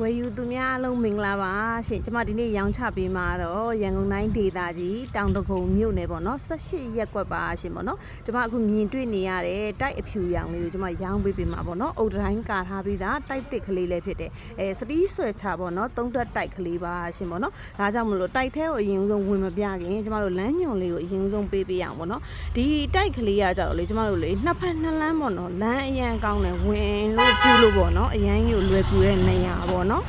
ဝယ်ယူသူများအလုံးမင်္ဂလာပါရှင်ကျမဒီနေ့ရောင်းချပေးမှာတော့ရန်ကုန်တိုင်းဒေသကြီးတောင်တကုံမြို့နယ်ပေါ့နော်18ရက်ကွက်ပါရှင်ပေါ့နော်ကျမအခုမြင်တွေ့နေရတဲ့တိုက်အဖြူရောင်လေးကိုကျမရောင်းပေးပေးမှာပေါ့နော်အုတ်တိုင်းကာထားပြီးသားတိုက်တစ်ကလေးလေးဖြစ်တယ်အဲစတီးဆွဲချပေါ့နော်သုံးသက်တိုက်ကလေးပါရှင်ပေါ့နော်ဒါကြောင့်မလို့တိုက်ထဲကိုအရင်ဆုံးဝင်မပြခင်ကျမတို့လမ်းညွန်လေးကိုအရင်ဆုံးပေးပေးရအောင်ပေါ့နော်ဒီတိုက်ကလေးကကြတော့လေကျမတို့လေနှစ်ဖက်နှစ်လမ်းပေါ့နော်လမ်းအရန်ကောင်းတယ်ဝင်လို့ပြလို့ပေါ့နော်အရန်ကြီးကိုလွယ်ကူတဲ့နေရာပေါ့နော်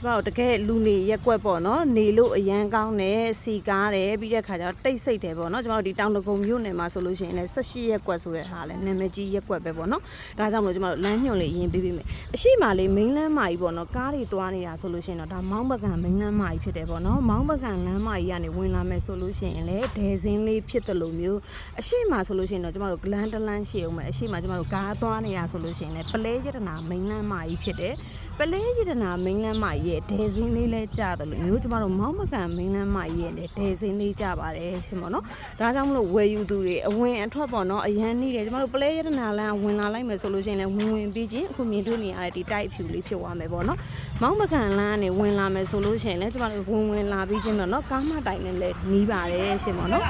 ကျမတို့တကယ်လူနေရက်ကွက်ပေါ့နော်နေလို့အရန်ကောင်းတယ်စီကားတယ်ပြီးတဲ့ခါကျတော့တိတ်ဆိတ်တယ်ပေါ့နော်ကျမတို့ဒီတောင်တကုံမြို့နယ်မှာဆိုလို့ရှိရင်လည်း18ရက်ကွက်ဆိုတဲ့ဟာလည်းနာမည်ကြီးရက်ကွက်ပဲပေါ့နော်ဒါကြောင့်မလို့ကျမတို့လမ်းညွန်လေးအရင်ပေးပေးမယ်အရှိမလေးမိန်းလမ်းမကြီးပေါ့နော်ကားတွေသွားနေတာဆိုလို့ရှိရင်တော့ဒါမောင်းပကံမိန်းလမ်းမကြီးဖြစ်တယ်ပေါ့နော်မောင်းပကံလမ်းမကြီးကနေဝင်လာမယ်ဆိုလို့ရှိရင်လည်းဒဲစင်းလေးဖြစ်တယ်လို့မျိုးအရှိမဆိုလို့ရှိရင်တော့ကျမတို့ဂလန်တလန်းရှိအောင်မယ်အရှိမကျမတို့ကားသွားနေတာဆိုလို့ရှိရင်လည်းပလဲရတနာမိန်းလမ်းမကြီးဖြစ်တယ်ပလဲရတနာမိန်းလမ်းမကြီးရဲ့ဒဲစင်းလေးလဲကြတယ်လို့မျိုးကျမတို့မောင်းမကန်မိန်းလမ်းမကြီးရဲ့လည်းဒဲစင်းလေးကြပါတယ်ရှင်ပေါ့နော်ဒါကြောင့်မလို့ဝယ်ယူသူတွေအဝင်အထွက်ပေါ့နော်အရန်နေတယ်ကျမတို့ပလဲရတနာလမ်းဝင်လာလိုက်မယ်ဆိုလို့ရှိရင်လည်းဝင်ဝင်ပြီးချင်းအခုမြင်တွေ့နေရတဲ့ဒီတိုက်အဖြူလေးဖြစ်သွားမယ်ပေါ့နော်မောင်းမကန်လမ်းကနေဝင်လာမယ်ဆိုလို့ရှိရင်လည်းကျမတို့ဝင်ဝင်လာပြီးချင်းတော့နော်ကားမတိုင်နဲ့လည်းနီးပါတယ်ရှင်ပေါ့နော်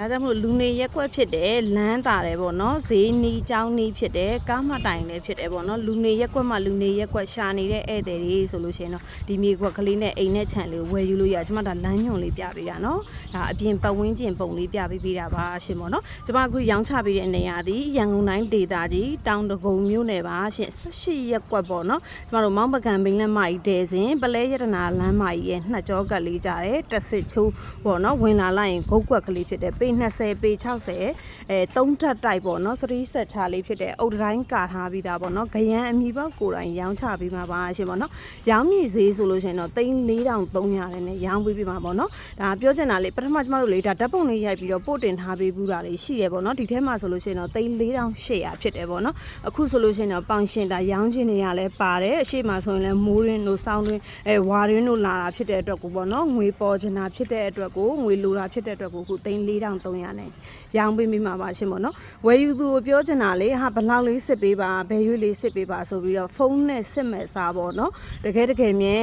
ဒါကြောင့်မလို့လူနေရက်ကွက်ဖြစ်တယ်လမ်းတာတယ်ပေါ့နော်ဈေးနီးချောင်းနီးဖြစ်တယ်ကားမတိုင်လည်းဖြစ်တယ်ပေါ့နော်လူနေရက်ကွက်မှာလူနေရက်ကွက်ရှာနေတဲ့ဧည့်သည်တွေဆိုလို့ရှိရင်တော့ဒီမြေကွက်ကလေးနဲ့အိမ်နဲ့ခြံလေးကိုဝယ်ယူလို့ရကျွန်မဒါလမ်းညွန်လေးပြပေးတာနော်ဒါအပြင်ပတ်ဝန်းကျင်ပုံလေးပြပေးပေးတာပါရှင်ပေါ့နော်ကျွန်မအခုရောင်းချပေးတဲ့နေရာသည်ရန်ကုန်တိုင်းဒေသကြီးတောင်တကုံမြို့နယ်ပါရှင်18ရက်ကွက်ပေါ့နော်ကျွန်တော်တို့မောင်းပကံဘိန်းလမ်းမကြီးတဲစဉ်ပလဲရတနာလမ်းမကြီးရဲ့နှစ်ကြောကပ်လေးကြတယ်တက်စစ်ချိုးပေါ့နော်ဝင်လာလိုက်ရင်ဂုတ်ကွက်ကလေးဖြစ်တယ်ပေ20ပေ60အဲ3ထပ်တိုက်ပေါ့နော်3ဆက်ချလေးဖြစ်တယ်အုတ်တိုင်းကာထားပြီးသားပေါ့နော်ဂရန်အမီပေါက်ကိုယ်တိုင်ရောင်းချပေးမှာပါရှင်ပေါ့နော်ရောင်းမြည်ဈေးဆိုလို့ရှိရင်တော့3300နဲ့နဲ့ရောင်းပေးပေးမှာပေါ့နော်ဒါပြောချင်တာလေပထမကျမတို့လေဒါဓာတ်ပုံလေးရိုက်ပြီးတော့ပို့တင်ထားပေးဘူးတာလေးရှိတယ်ပေါ့နော်ဒီထဲမှာဆိုလို့ရှိရင်တော့3800ဖြစ်တယ်ပေါ့နော်အခုဆိုလို့ရှိရင်တော့ပေါင်ရှင်တာရောင်းချင်နေရလဲပါတယ်အရှိမဆိုရင်လဲမိုးရင်းတို့စောင်းတွင်းအဲဝါရင်းတို့လာတာဖြစ်တဲ့အတွက်ကိုပေါ့နော်ငွေပေါ်ချင်တာဖြစ်တဲ့အတွက်ကိုငွေလိုတာဖြစ်တဲ့အတွက်ကိုအခု3300နဲ့ရောင်းပေးမိမှာပါရှင်ပေါ့နော်ဝယ်ယူသူကိုပြောချင်တာလေဟာဘလောက်လေးစစ်ပေးပါဘယ်ရွေးလေးစစ်ပေးပါဆိုပြီးတော့ဖုန်းနဲ့စစ်မဲ့စားပေါ့နော်တကယ်တကယ်မြဲ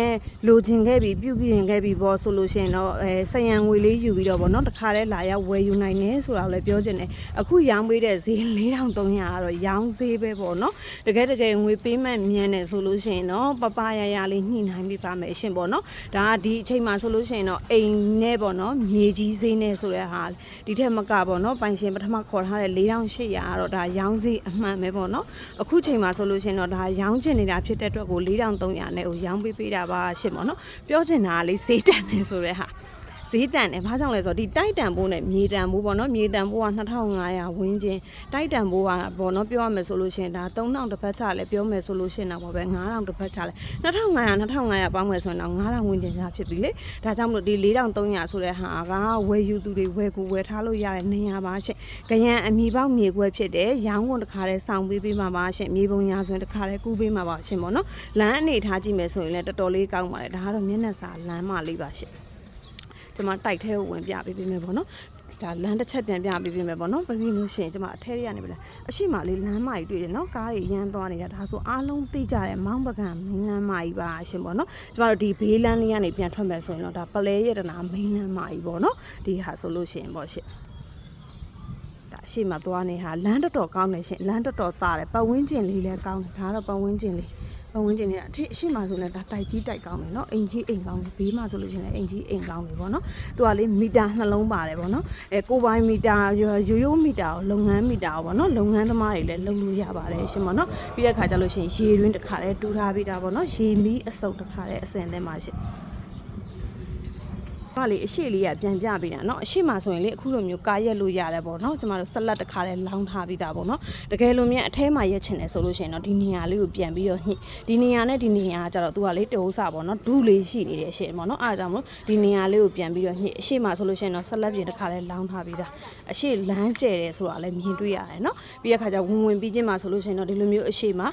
လိုချင်ခဲ့ပြီပြုပြင်ခဲ့ပြီပေါ့ဆိုလို့ရှိရင်တော့အဲဆယံငွေလေးယူပြီးတော့ပေါ့နော်တခါတည်းလာရောက်ဝယ်ယူနိုင်တယ်ဆိုတာကိုလည်းပြောချင်တယ်အခုရောင်းပေးတဲ့ဈေး4300ကတော့ရောင်းဈေးပဲပေါ့နော်တကယ်တကယ်ငွေပေးမှမြန်တယ်ဆိုလို့ရှိရင်တော့ပပရရလေးညှိနှိုင်းပေးပါမယ်အရှင်ပေါ့နော်ဒါကဒီအချိန်မှာဆိုလို့ရှိရင်တော့အိမ်နဲ့ပေါ့နော်မြေကြီးဈေးနဲ့ဆိုတဲ့ဟာဒီထက်မကပေါ့နော်ပိုင်ရှင်ပထမခေါ်ထားတဲ့4800ကတော့ဒါရောင်းဈေးအမှန်ပဲပေါ့နော်အခုချိန်မှာဆိုလို့ရှိရင်တော့ဒါရောင်းချင်နေတာဖြစ်တဲ့အတွက်ကို4300နဲ့ကိုရောင်းပေးပေးတာပါရှင်ပေါ့နော်ပြောချင်တာကလေဈေးတန်နေဆိုတဲ့ဟာ ဈေးတန်တယ်ဘာကြောင့်လဲဆိုတော့ဒီတိုက်တန်ဘိုးနဲ့မြေတန်ဘိုးပေါ့နော်မြေတန်ဘိုးက2500ဝန်းကျင်တိုက်တန်ဘိုးကပေါ့နော်ပြောရမယ်ဆိုလို့ရှိရင်ဒါ3000တစ်ဖက်ချလဲပြောမယ်ဆိုလို့ရှိရင်တော့ပဲ9000တစ်ဖက်ချလဲ2500 2500ပေါင်းမယ်ဆိုရင်တော့9000ဝန်းကျင်ချဖြစ်ပြီလေဒါကြောင့်မလို့ဒီ4300ဆိုတဲ့ဟာကဝယ်ယူသူတွေဝယ်ကူဝယ်ထားလို့ရတဲ့နေရာပါရှင်ကြရန်အမီပေါက်မြေခွဲဖြစ်တယ်ရောင်းကုန်တစ်ခါလဲစောင်းပေးပေးမှာပါရှင်မြေပုံညာဆိုရင်တစ်ခါလဲကူးပေးမှာပါရှင်ပေါ့နော်လမ်းအနေထားကြည့်မယ်ဆိုရင်လည်းတော်တော်လေးကောင်းပါတယ်ဒါကတော့မျက်နှာစာလမ်းမလေးပါရှင် ကျွန်မတိုက်ထဲကိုဝင်ပြပေးပေးမယ်ပေါ့နော်ဒါလမ်းတစ်ချက်ပြန်ပြပေးပေးမယ်ပေါ့နော်ပြီးလို့ရှိရင်ကျွန်မအထဲရကနေပြီလားအရှိမလေးလမ်းမကြီးတွေ့တယ်နော်ကားတွေရမ်းသွားနေတာဒါဆိုအားလုံးသိကြတယ်မောင်းပကံမင်းလမ်းမကြီးပါရှင်ပေါ့နော်ကျွန်မတို့ဒီဘေးလမ်းလေးကနေပြန်ထွက်မယ်ဆိုရင်တော့ဒါပလဲရတနာမင်းလမ်းမကြီးပေါ့နော်ဒီဟာဆိုလို့ရှိရင်ပေါ့ရှင်ဒါအရှိမသွားနေဟာလမ်းတော်တော်ကောင်းနေရှင်လမ်းတော်တော်သားတယ်ပတ်ဝန်းကျင်လေးလည်းကောင်းတယ်ဒါကတော့ပတ်ဝန်းကျင်လေး ပတ်ဝန်းကျင်တွေကအထစ်အရှိမှဆိုလည်းဒါတိုက်ကြီးတိုက်ကောင်းတယ်เนาะအိမ်ကြီးအိမ်ကောင်းတယ်ဘေးမှာဆိုလို့ရှိရင်လည်းအိမ်ကြီးအိမ်ကောင်းတယ်ပေါ့နော်သူကလေမီတာနှလုံးပါတယ်ပေါ့နော်အဲကိုပိုင်းမီတာရိုးရိုးမီတာကိုလုပ်ငန်းမီတာကိုပေါ့နော်လုပ်ငန်းသမားတွေလည်းလုပ်လို့ရပါတယ်ရှင်ပေါ့နော်ပြီးတဲ့ခါကျလို့ရှိရင်ရေတွင်းတစ်ခါတည်းတူထားပြီးတာပေါ့နော်ရေမီးအစုပ်တစ်ခါတည်းအစင်သင်းပါရှင် ဟာလေအရှိလေးကပြန်ပြပေးတာเนาะအရှိမှဆိုရင်လေအခုလိုမျိုးကာရက်လို့ရတယ်ပေါ့เนาะကျမတို့ဆက်လက်တစ်ခါတည်းလောင်းထားပြီးသားပေါ့เนาะတကယ်လို့မြန်အထဲမှာရက်ချင်တယ်ဆိုလို့ရှိရင်တော့ဒီနေရာလေးကိုပြန်ပြီးတော့ညှိဒီနေရာနဲ့ဒီနေရာကကြတော့သူကလေတိုးစားပေါ့เนาะဒူးလေးရှိနေတယ်ရှင်ပေါ့เนาะအားကြောင့်မလို့ဒီနေရာလေးကိုပြန်ပြီးတော့ညှိအရှိမှဆိုလို့ရှိရင်တော့ဆက်လက်ပြင်တစ်ခါတည်းလောင်းထားပြီးသားအရှိလမ်းကျဲတယ်ဆိုတာလည်းမြင်တွေ့ရတယ်เนาะပြီးတဲ့ခါကျဝင်ဝင်ပြီးချင်းမှဆိုလို့ရှိရင်တော့ဒီလိုမျိုးအရှိမှ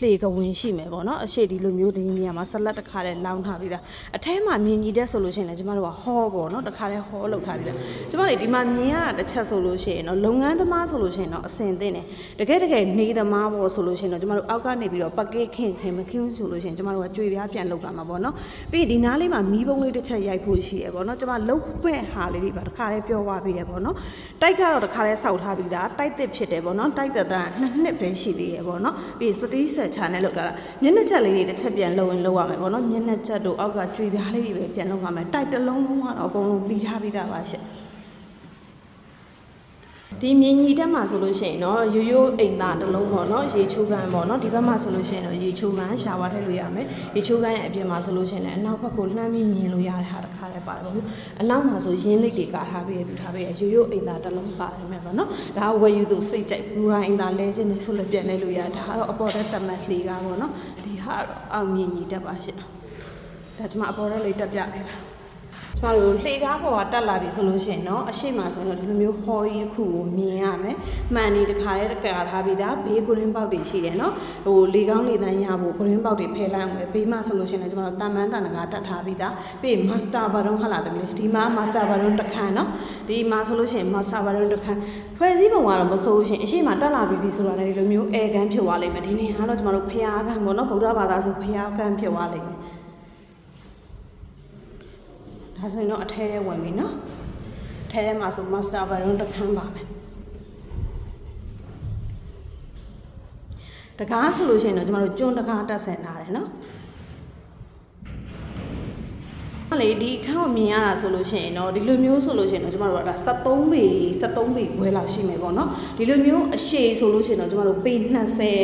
လှေကဝင်ရှိမယ်ပေါ့နော်အရှိဒီလိုမျိုးဒီနေရာမှာဆက်လက်တစ်ခါတည်းလောင်းထားပြီးသားအထဲမှာမြင်ကြီးတဲ့ဆိုလို့ရှိရင်လည်းကျမတို့ကဟောပေါ့နော်တစ်ခါတည်းဟောလောက်ထားပြီးသားကျမတို့ဒီမှာမြင်ရတာတစ်ချက်ဆိုလို့ရှိရင်တော့လုပ်ငန်းသမားဆိုလို့ရှိရင်တော့အစင်သင့်တယ်တကယ်တကယ်နေသမားပေါ့ဆိုလို့ရှိရင်တော့ကျမတို့အောက်ကနေပြီးတော့ပကေးခင်ခင်မခင်ဘူးဆိုလို့ရှိရင်ကျမတို့ကကြွေပြားပြန်လောက်ပါမှာပေါ့နော်ပြီးဒီနားလေးမှာမီးပုံးလေးတစ်ချက်ရိုက်ဖို့ရှိရပေါ့နော်ကျမလုတ်ပဲ့ဟာလေးတွေပါတစ်ခါတည်းပြောသွားပြီးတယ်ပေါ့နော်တိုက်ကတော့တစ်ခါတည်းစောက်ထားပြီးသားတိုက်သစ်ဖြစ်တယ်ပေါ့နော်တိုက်သက်တန်းနှစ်နှစ်ပဲရှိသေးတယ်ပေါ့နော်ပြီးစတီးဆက်ချာနဲ့လောက်တာမျက်နှာချက်လေးတွေတစ်ချက်ပြန်လုံရင်လောက်ရမယ်ပေါ့နော်မျက်နှာချက်တို့အောက်ကကြွေပြားလေးတွေပဲပြန်လောက်ရမယ်တိုက်တစ်လုံးလုံးကတော့အကုန်လုံးပြီးထားပြီးသားပါရှင့် ဒီမြင်းကြီးတက်မှာဆိုလို့ရှိရင်တော့ရိုးရိုးအိမ်သားတစ်လုံးပေါ့နော်ရေချိုးကန်ပေါ့နော်ဒီဘက်မှာဆိုလို့ရှိရင်တော့ရေချိုးကန်ရှာဝါထည့်လို့ရမယ်ရေချိုးကန်ရဲ့အပြင်မှာဆိုလို့ရှိရင်လည်းအနောက်ဘက်ကိုလှမ်းပြီးမြင်လို့ရတဲ့ဟာတစ်ခါလည်းပါတယ်ပေါ့နော်အနောက်မှာဆိုရင်းလိတ်တွေကာထားပြီးပြထားပြီးရိုးရိုးအိမ်သားတစ်လုံးပါတယ်မယ်ပေါ့နော်ဒါကဝယ်ယူသူစိတ်ကြိုက်ဘူရိုင်းအိမ်သားလဲခြင်းနဲ့ဆိုလည်းပြန်လဲလို့ရဒါကတော့အပေါ်တက်တမတ်လေးကားပေါ့နော်ဒီဟာကတော့အောင်မြင်ကြီးတက်ပါရှင့်ဒါကျွန်မအပေါ်တက်လေးတက်ပြပေးပါကျ မတို့လှေကားပေါ်ကတက်လာပြီဆိုလို့ရှိရင်တော့အရှိမဆိုတော့ဒီလိုမျိုးဟော်ကြီးတစ်ခုကိုမြင်ရမယ်။မှန်နေတစ်ခါလဲတစ်ခါထားပြီးသားဘေးကိုရင်းပေါက်တွေရှိတယ်နော်။ဟိုလေကောင်းလေတန်းရဖို့ကိုရင်းပေါက်တွေဖယ်လိုက်အောင်ပဲဘေးမှာဆိုလို့ရှိရင်လည်းကျွန်တော်တာမန်တန်ကတက်ထားပြီးသားပြီးမာစတာဘာရုံးဟလာတယ်မလေးဒီမှာမာစတာဘာရုံးတစ်ခါနော်။ဒီမှာဆိုလို့ရှိရင်မာစတာဘာရုံးတစ်ခါဖွဲ့စည်းပုံကတော့မဆိုးရှင်အရှိမတက်လာပြီးပြီဆိုတော့လည်းဒီလိုမျိုးအဲကန်းဖြစ်သွားလိမ့်မယ်။ဒီနေ့ကတော့ကျွန်တော်တို့ဖျားကန်းပေါ့နော်ဗုဒ္ဓဘာသာဆိုဖျားကန်းဖြစ်သွားလိမ့်မယ်။ ဒါဆိုရင်တော့အထဲထဲဝင်ပြီနော်အထဲထဲမှာဆို master baron တစ်ခန်းပါမယ်တကားဆိုလို့ရှိရင်တော့ကျမတို့ကျွန်းတကားတက်ဆင်ထားတယ်နော် အဲ့လေဒီအခန်းကိုမြင်ရတာဆိုလို့ရှိရင်တော့ဒီလိုမျိုးဆိုလို့ရှိရင်တော့ကျမတို့ကဒါ73ပေ73ပေခွဲလောက်ရှိမယ်ပေါ့နော်ဒီလိုမျိုးအရှည်ဆိုလို့ရှိရင်တော့ကျမတို့ပေ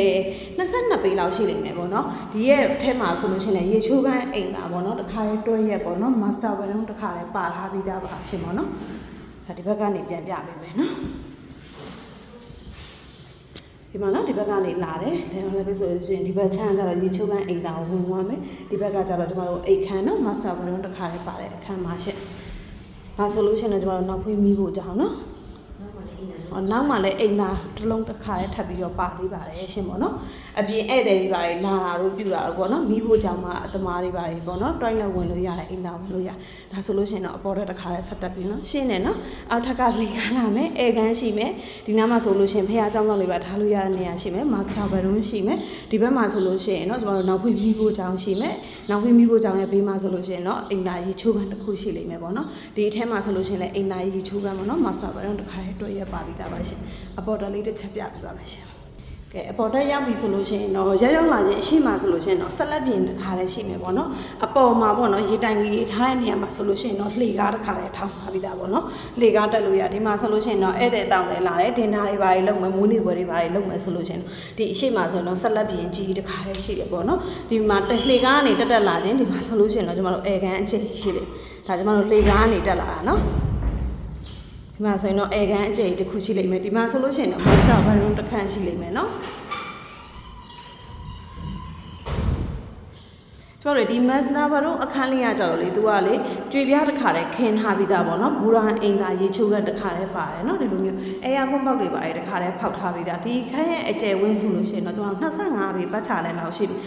20 22ပေလောက်ရှိလိမ့်မယ်ပေါ့နော်ဒီရဲ့အထက်မှာဆိုလို့ရှိရင်လည်းရေချိုးကန်းအိမ်တာပေါ့နော်တစ်ခါလေးတွဲရက်ပေါ့နော် master bedroom တစ်ခါလေးပါထားပြီးသားပါရှင်ပေါ့နော်ဒါဒီဘက်ကနေပြန်ပြပေးမယ်နော် ဒီမှာနော်ဒီဘက်ကနေလာတယ်။လည်းလည်းပဲဆိုရင်ဒီဘက်ချမ်းကျတော့ရေချိုးကန်းအိမ်သားကိုဝင်သွားမယ်။ဒီဘက်ကကျတော့ကျမတို့အိတ်ခမ်းနော် master bedroom တစ်ခါလေးပါတယ်အခန်းမှာရှင့်။ဒါဆိုလို့ရှိရင်တော့ကျမတို့နောက်ဖွေးမိဖို့ကြောင်းနော်။ဟော နောက်မှလည်းအိမ်သားတစ်လုံးတစ်ခါလည်းထပ်ပြီးတော့ပါသေးပါတယ်ရှင်ပေါ့နော်အပြင်ဧည့်သည်တွေပါတယ်လာတာတို့ပြူတာတို့ပေါ့နော်မိဖို့ကြောင့်မှအသမားတွေပါတယ်ပေါ့နော်တွိုင်းလည်းဝင်လို့ရတယ်အိမ်သားဝင်လို့ရဒါဆိုလို့ရှိရင်တော့အပေါ်ထက်တစ်ခါလည်းဆက်တက်ပြီးနော်ရှင်းနေနော်အောက်ထက်ကလေကားလာမယ်အဲကန်းရှိမယ်ဒီနားမှာဆိုလို့ရှိရင်ဖခင်ကြောင့်တော့လေးပါထားလို့ရတဲ့နေရာရှိမယ် master bedroom ရှိမယ်ဒီဘက်မှာဆိုလို့ရှိရင်နော်ကျွန်တော်တို့နောက်ဖွင့်မိဖို့ကြောင့်ရှိမယ်နောက်ဖွင့်မိဖို့ကြောင့်ရဲ့ဘေးမှာဆိုလို့ရှိရင်နော်အိမ်သားရေချိုးကန်တစ်ခုရှိလိမ့်မယ်ပေါ့နော်ဒီအထက်မှာဆိုလို့ရှိရင်လည်းအိမ်သားရေချိုးကန်ပေါ့နော် master bedroom တစ်ခါလည်းတွေ့ရပါပြီးသားပါရှင်။အပေါ်တက်လေးတစ်ချက်ပြပြပါမယ်ရှင်။ကဲအပေါ်တက်ရောက်ပြီဆိုလို့ရှိရင်တော့ရောက်ရောက်လာခြင်းအရှိမဆိုလို့ရှိရင်တော့ဆက်လက်ပြင်တစ်ခါလေးရှိမယ်ပေါ့နော်အပေါ်မှာပေါ့နော်ရေတိုင်ကြီးတွေထားတဲ့နေရာမှာဆိုလို့ရှိရင်တော့လှေကားတစ်ခါလေးထောင်းထားပြီးသားပေါ့နော်လှေကားတက်လို့ရဒီမှာဆိုလို့ရှိရင်တော့ဧည့်သည်တောင်းတယ်လာတယ်ဒင်နာတွေပါတွေလုပ်မယ်မွေးနေ့ပွဲတွေပါတွေလုပ်မယ်ဆိုလို့ရှိရင်ဒီအရှိမဆိုရင်တော့ဆက်လက်ပြင်ကြီးတစ်ခါလေးရှိတယ်ပေါ့နော်ဒီမှာလှေကားကနေတက်တက်လာခြင်းဒီမှာဆိုလို့ရှိရင်တော့ကျွန်တော်တို့ဧကန်အကျယ်ရှိတယ်ဒါကျွန်တော်တို့လှေကားကနေတက်လာတာနော် ဒီမှာဆိုရင်တော့အေကန်အကျယ်တစ်ခုရှိလိမ့်မယ်ဒီမှာဆိုလို့ရှိရင်တော့မဆာဘာရုံတစ်ခန့်ရှိလိမ့်မယ်နော်ကျမတို့ဒီမတ်စနာဘာရုံအခန်းလေးကကြတော့လေသူကလေကြွေပြားတစ်ခါတည်းခင်းထားပြီးသားပေါ့နော်ဘူရာအိမ်သာရေချိုးကတစ်ခါတည်းပါတယ်နော်ဒီလိုမျိုးအဲယာကွန်ပေါက်တွေပါတယ်တစ်ခါတည်းဖောက်ထားပြီးသားဒီခန်းရဲ့အကျယ်ဝင်းစုလို့ရှိရင်တော့ကျွန်တော်25ပေပတ်ချလဲလောက်ရှိတယ်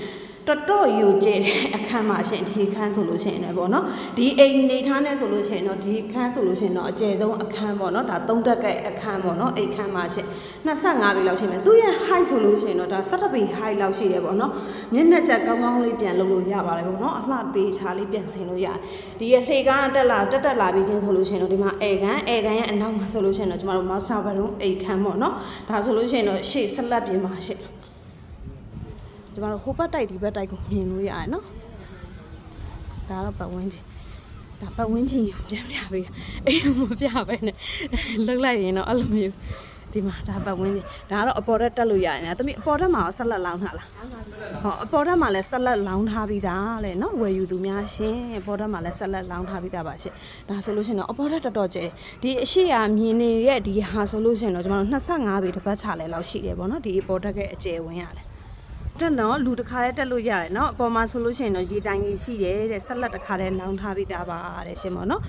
တော်တော်ယူကျဲတဲ့အခန်းမှာရှင်ဒီခန်းဆိုလို့ရှိရင်လည်းပေါ့နော်ဒီအိမ်နေထားနေဆိုလို့ရှိရင်တော့ဒီခန်းဆိုလို့ရှိရင်တော့အကျယ်ဆုံးအခန်းပေါ့နော်ဒါသုံးတက်ကဲအခန်းပေါ့နော်အိမ်ခန်းမှာရှင်25ပေလောက်ရှိမယ်သူရဲ့ height ဆိုလို့ရှိရင်တော့ဒါ17ပေ height လောက်ရှိတယ်ပေါ့နော်မျက်နှာချက်ကောင်းကောင်းလေးပြန်လုပ်လို့ရပါတယ်ပေါ့နော်အလှသေးချာလေးပြန်ဆင်လို့ရတယ်ဒီရဲ့လှေကားတက်လာတက်တက်လာပြီးချင်းဆိုလို့ရှိရင်တော့ဒီမှာအေကန်အေကန်ရဲ့အနောက်မှာဆိုလို့ရှိရင်တော့ကျမတို့ master bedroom အိမ်ခန်းပေါ့နော်ဒါဆိုလို့ရှိရင်တော့ရှေ့ဆက်လက်ပြင်ပါရှင့် ကျမတို့ဟိုဘက်တိုက်ဒီဘက်တိုက်ကိုမြင်လို့ရတယ်နော်ဒါတော့ပတ်ဝန်းကျင်ဒါပတ်ဝန်းကျင်ကိုပြန်ပြပေးအေးမပြပဲနဲ့လှုပ်လိုက်ရင်တော့အဲ့လိုမျိုးဒီမှာဒါပတ်ဝန်းကျင်ဒါကတော့အပေါ်တက်တက်လို့ရတယ်နော်တမီးအပေါ်တက်မှာရောဆက်လက်လောင်းထားလားဟောအပေါ်တက်မှာလည်းဆက်လက်လောင်းထားပြီးသားလေနော်ဝယ်ယူသူများရှင်အပေါ်တက်မှာလည်းဆက်လက်လောင်းထားပြီးသားပါရှင်ဒါဆိုလို့ရှိရင်တော့အပေါ်တက်တော်တော်ကျဲဒီအရှိရာမြင်နေတဲ့ဒီဟာဆိုလို့ရှိရင်တော့ကျမတို့25ပေတစ်ပတ်ချလဲလောက်ရှိတယ်ပေါ့နော်ဒီအပေါ်တက်ရဲ့အကျယ်ဝင်ရတယ် တက်တော့လူတစ်ခါတည်းတက်လို့ရတယ်เนาะအပေါ်မှာဆိုလို့ရှိရင်တော့ရေတိုင်ကြီးရှိတယ်တဲ့ဆက်လက်တစ်ခါတည်းလောင်းထားပြီးသားပါတဲ့ရှင်ပေါ့เนาะ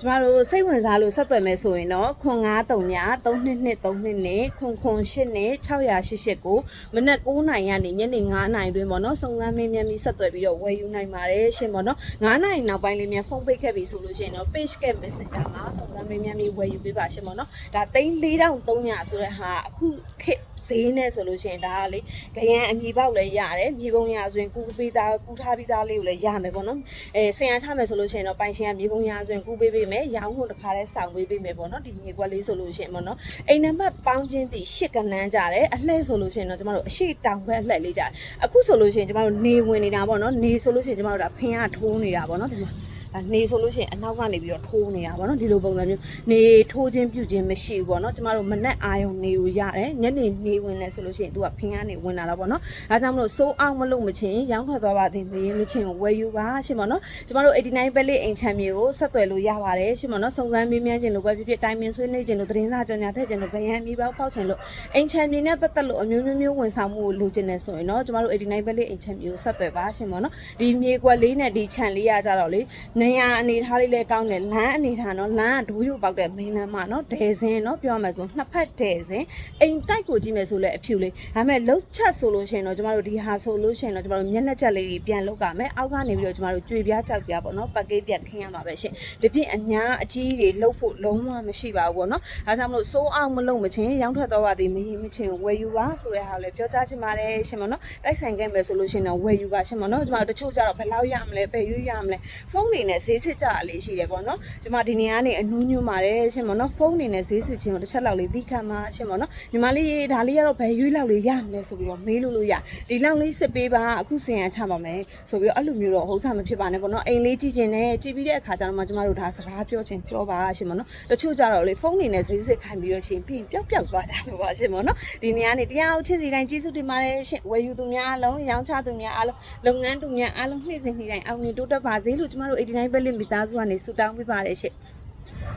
ကျမတို့စိတ်ဝင်စားလို့ဆက်သွယ်မယ်ဆိုရင်တော့ခွန်93ည3223နဲ့ခွန်ခွန်8နဲ့688ကိုမနက်9နိုင်ကနေညနေ9နိုင်တွင်ပေါ့နော်စုံစမ်းမင်းမြန်ပြီးဆက်သွယ်ပြီးတော့ဝယ်ယူနိုင်ပါတယ်ရှင်ပေါ့နော်9နိုင်နောက်ပိုင်းလေးမြန်ဖုန်းပိတ်ခဲ့ပြီဆိုလို့ရှိရင်တော့ page က messenger မှာစုံစမ်းမင်းမြန်ပြီးဝယ်ယူပေးပါရှင်ပေါ့နော်ဒါ3300ဆိုတဲ့ဟာအခုခေတ် ဈေးနဲ့ဆိုလို့ရှိရင်ဒါကလေခရမ်းအမြည်ပေါက်လည်းရတယ်မြေပုံရဆိုရင်ကူပေးသားကူထားပြီးသားလေးကိုလည်းရမယ်ပေါ့နော်အဲဆင်ရချမယ်ဆိုလို့ရှိရင်တော့ပိုင်ရှင်ကမြေပုံရဆိုရင်ကူပေးပေးမယ်ရောင်းဖို့တစ်ခါလဲစောင့်ပေးပေးမယ်ပေါ့နော်ဒီမြေကွက်လေးဆိုလို့ရှိရင်ပေါ့နော်အိမ်နံပါတ်ပေါင်းချင်းတီရှစ်ကနန်းကြတယ်အလှဲ့ဆိုလို့ရှိရင်တော့ကျမတို့အရှိတောင်ဘက်အလှဲ့လေးကြတယ်အခုဆိုလို့ရှိရင်ကျမတို့နေဝင်နေတာပေါ့နော်နေဆိုလို့ရှိရင်ကျမတို့ဒါဖင်ကထိုးနေတာပေါ့နော်ဒီမှာအဲ နေဆိုလို့ရှိရင်အနောက်ကနေပြီးတော့ထိုးနေတာပေါ့နော်ဒီလိုပုံစံမျိုးနေထိုးခြင်းပြုခြင်းမရှိဘူးပေါ့နော်ကျမတို့မနက်အာယုံနေကိုရတယ်ညနေနေဝင်လဲဆိုလို့ရှိရင်သူကဖင်ကနေဝင်လာတော့ပေါ့နော်ဒါကြောင့်မလို့စိုးအောင်မလို့မချင်းရောင်းထွက်သွားပါသေးမေးမချင်းကိုဝယ်ယူပါရှင်ပေါ့နော်ကျမတို့89ပဲလေးအိမ်ချမ်းမြေကိုဆက်သွယ်လို့ရပါတယ်ရှင်ပေါ့နော်စုံစမ်းမေးမြန်းခြင်းလို့ပဲဖြစ်ဖြစ်တိုင်ပင်ဆွေးနွေးခြင်းလို့သတင်းစာကြော်ညာထည့်ခြင်းလို့ဗရန်မီပေါက်ဖောက်ခြင်းလို့အိမ်ချမ်းမြေနဲ့ပတ်သက်လို့အမျိုးမျိုးမျိုးဝန်ဆောင်မှုကိုလိုချင်နေဆိုရင်တော့ကျမတို့89ပဲလေးအိမ်ချမ်းမြေကိုဆက်သွယ်ပါရှင်ပေါ့နော်ဒီမြေကွက်လေးနဲ့ဒီခြံလေးရကြတော့လေနေရအနေထားလေးလည်းကောင်းတယ်လမ်းအနေထားနော်လမ်းကဒိုးရုပ်ပေါက်တဲ့မိန်းလမ်းမနော်ဒဲစင်နော်ပြောရမယ်ဆိုနှစ်ဖက်ဒဲစင်အိမ်တိုက်ကိုကြည့်မယ်ဆိုလဲအဖြူလေးဒါပေမဲ့လှုပ်ချက်ဆိုလို့ရှိရင်တော့ကျမတို့ဒီဟာဆိုလို့ရှိရင်တော့ကျမတို့မျက်နှာချက်လေးတွေပြန်လုပ်ကြမယ်အောက်ကနေပြီးတော့ကျမတို့ကြွေပြားကြောက်ပြားပေါ့နော်ပတ်ကေးပြန်ခင်းရမှာပဲရှင်ဒီပြင်အညာအကြီးတွေလှုပ်ဖို့လုံးဝမရှိပါဘူးပေါ့နော်ဒါကြောင့်မလို့စိုးအောင်မလုပ်မချင်းရောင်းထွက်တော့ပါသည်မရင်မချင်းဝယ်ယူပါဆိုတဲ့ဟာကိုလည်းပြောကြားချင်ပါတယ်ရှင်ပေါ့နော်တိုက်ဆိုင်ခဲ့မယ်ဆိုလို့ရှိရင်တော့ဝယ်ယူပါရှင်ပေါ့နော်ကျမတို့တချို့ကျတော့ဘယ်လောက်ရမလဲဘယ်ရွေးရမလဲဖုန်းနေနဲ့ဈေးစစ်ကြအလေးရှိတယ်ပေါ့နော်ကျမဒီနေရာကနေအနူးညွှန်းပါတယ်ရှင်ပေါ့နော်ဖုန်းနေနဲ့ဈေးစစ်ခြင်းကိုတစ်ချက်လောက်လေးသိခံပါရှင်ပေါ့နော်ညီမလေးဒါလေးကတော့ဘယ်ရွေးလောက်လေးရမလဲဆိုပြီးတော့မေးလို့လို့ရဒီလောက်လေးစစ်ပေးပါအခုစင်ရချပါမယ်ဆိုပြီးတော့အဲ့လိုမျိုးတော့ဟုတ်ဆာမဖြစ်ပါနဲ့ပေါ့နော်အိမ်လေးကြည့်ခြင်းနဲ့ကြည့်ပြီးတဲ့အခါကျတော့မှကျမတို့ဒါစကားပြောခြင်းပြောပါရှင်ပေါ့နော်တချို့ကျတော့လေဖုန်းနေနဲ့ဈေးစစ်ခံပြီးတော့ရှင်ပြီးပျောက်ပျောက်သွားကြလို့ပါရှင်ပေါ့နော်ဒီနေရာနေတရားအောင်ချစ်စီတိုင်းကျေးဇူးတင်ပါတယ်ရှင်ဝယ်ယူသူများအားလုံးရောင်းချသူများအားလုံးလုပ်ငန်းသူများအားလုံးနှိမ့်စင်နှိမ့်တိုင်းအောင်မြင်တိုးတက်ပါစေလို့ကျမတို့89နိုင်ပက်လက်မိသားစုကနေဆူတောင်းပေးပါတယ်ရှင်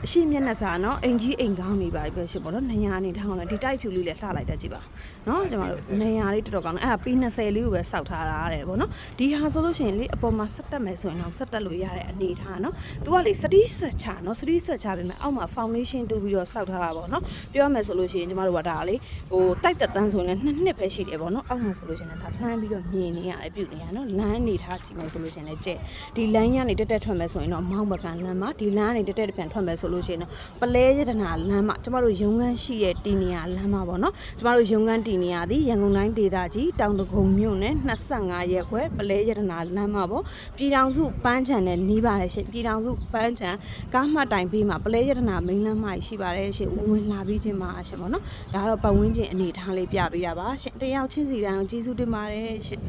အရှိမျက်နှာစာနော်အင်ကြီးအိမ်ကောင်းနေပါပြီပြောရှင်ပေါ့နော်။နေရာနေထောင်းလာဒီတိုက်ဖြူလေးလည်းလှလိုက်တာကြည့်ပါ နော်ကျွန်တော်တို့နေရာလေးတော်တော်ကောင်းတယ်အဲ့ဒါ P20 လေးကိုပဲစောက်ထားတာတဲ့ဗောနော်ဒီဟာဆိုလို့ရှိရင်လေအပေါ်မှာဆက်တက်မယ်ဆိုရင်တော့ဆက်တက်လို့ရတဲ့အနေထားနော်သူကလေစတိဆွတ်ချနော်စတိဆွတ်ချပြီးမှအောက်မှာ foundation တူပြီးတော့စောက်ထားတာဗောနော်ပြောမယ်ဆိုလို့ရှိရင်ကျွန်တော်တို့ကဒါလေဟိုတိုက်တက်တန်းဆိုရင်လည်းနှစ်နှစ်ပဲရှိတယ်ဗောနော်အောက်မှာဆိုလို့ရှိရင်လည်းဒါလှမ်းပြီးတော့မြင်နေရတယ်ပြုတ်နေရနော်လမ်းနေထားကြည့်မယ်ဆိုလို့ရှိရင်လည်းကျက်ဒီလမ်းကနေတက်တက်ထွက်မယ်ဆိုရင်တော့မောင်းပကံလမ်းမှာဒီလမ်းကနေတက်တက်ပြန်ထွက်မယ်ဆိုလို့ရှိရင်တော့ပလဲရတနာလမ်းမှာကျွန်တော်တို့ရုံငန်းရှိတဲ့တီနေရလမ်းမှာဗောနော်ကျွန်တော်တို့ရုံငန်းတီနီယာသည်ရန်ကုန်တိုင်းဒေသကြီးတောင်တကုံမြို့နယ်25ရက်ခွဲပလဲရတနာလမ်းမှာပေါ့ပြည်ထောင်စုပန်းချံနဲ့နီးပါတယ်ရှင်ပြည်ထောင်စုပန်းချံကားမှတ်တိုင်ပြီးမှာပလဲရတနာမိန်းလမ်းမှာရှိပါတယ်ရှင်ဝင်ဝင်လာပြီးချင်းမှာရှင်ပေါ့နော်ဒါကတော့ပတ်ဝန်းကျင်အနေထားလေးပြပေးတာပါရှင်တယောက်ချင်းစီတိုင်းကိုကျေးဇူးတင်ပါတယ်ရှင်